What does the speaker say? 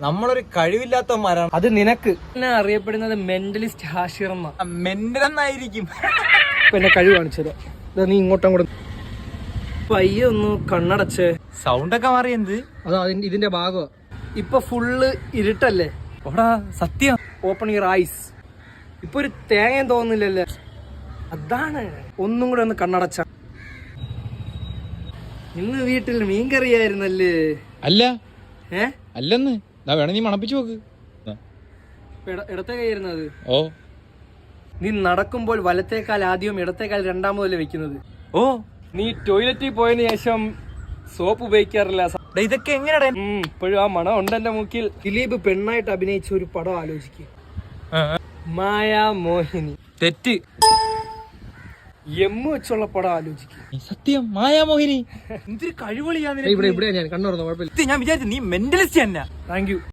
നമ്മളൊരു കഴിവില്ലാത്തവന്മാരാണ്. അത് നിനക്ക്. എന്നെ അറിയപ്പെടുന്നത് മെന്റലിസ്റ്റ് ഹാഷിർ മെന്റലെന്നായിരിക്കും. എന്നെ കഴിവ് കാണിച്ചത്. നീ ഇങ്ങോട്ടും കൂടെ പയ്യെ ഒന്ന് കണ്ണടച്ച്. സൗണ്ട് ഒക്കെ എന്ത്? അതാ ഇതിന്റെ ഭാഗം ഇപ്പൊ ഫുള്ള് ഇരുട്ടല്ലേ? ഓടാ സത്യം. ഓപ്പൺ യുവർ ഐസ് ഇപ്പൊ ഒരു തേങ്ങയും തോന്നുന്നില്ലല്ലേ? അതാണ്. ഒന്നും കൂടെ ഒന്ന് കണ്ണടച്ച. ഇന്ന് വീട്ടിൽ മീൻ കറിയായിരുന്നല്ലേ അല്ല. ഏ? അല്ലെന്ന്. ദാ വേണേ നീ മണപ്പിച്ചു നോക്ക്. ഇടത്തെ കൈയിരുന്നത് ഓ. നീ നടക്കുമ്പോൾ വലത്തേക്കാൽ ആദ്യം ഇടത്തേക്കാൽ രണ്ടാമതല്ലേ വെക്കുന്നത്? ഓ നീ ടോയ്ലറ്റിൽ പോയതിനു ശേഷം സോപ്പ് ഉപയോഗിക്കാറില്ല. ഇതൊക്കെ എങ്ങനെയാടാ ഇപ്പോഴും ആ മണം ഉണ്ട് എന്റെ മൂക്കിൽ. ദിലീപ് പെണ്ണായിട്ട് അഭിനയിച്ച ഒരു പടം ആലോചിക്കുക മായാ മോഹിനി തെറ്റ്. എമ്മ് വെച്ചുള്ള പടം ആലോചിക്കുക സത്യം മായാമോഹിനി എന്തൊരു കഴിവളിയാ ഞാൻ കണ്ണു ഞാൻ വിചാരിച്ചു നീ മെന്റലിസ്റ്റ് തന്നെ താങ്ക് യു